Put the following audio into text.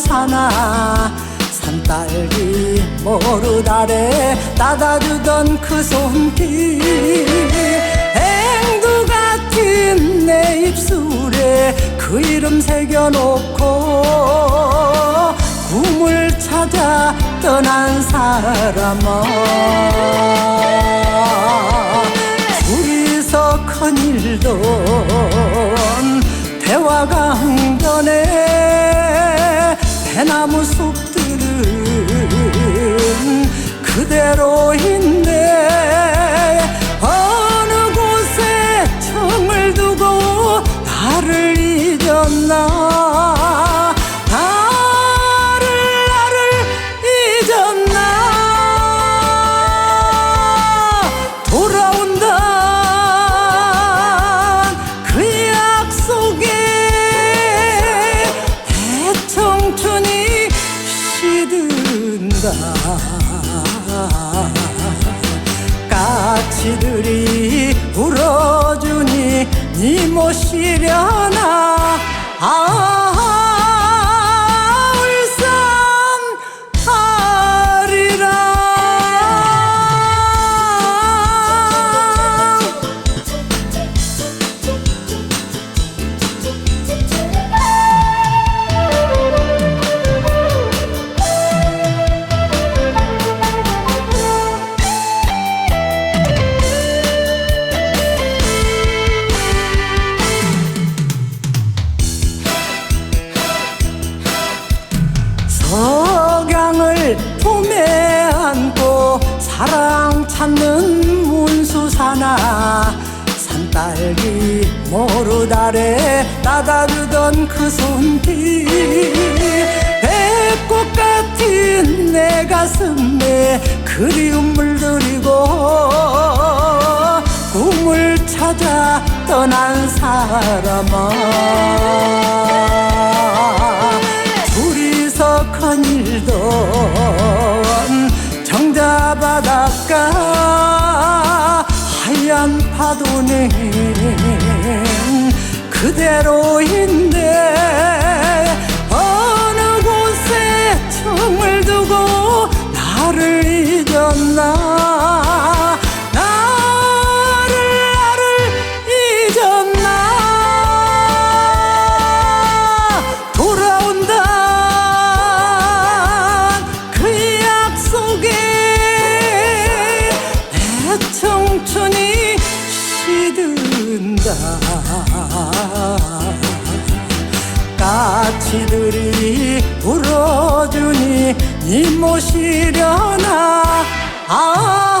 사나 산딸기 모르 아래 따다주던 그 손길 앵두 같은 내 입술에 그 이름 새겨놓고 꿈을 찾아 떠난 사람아 시든다. 까치들이 모르 아래 따다주던 그 손길. 배꽃 같은 내 가슴에 그리움 물들이고 꿈을 찾아 떠난 사람아. 둘이서 큰일던 정자 바닷가 하얀 파도는 그대로인데 어느 곳에 정을 두고 나를 잊었나? 나를 나를 잊었나? 돌아온다. 그 약속에 내 청춘이 시든다 가치들이 불어주니 이 모시려나? 아.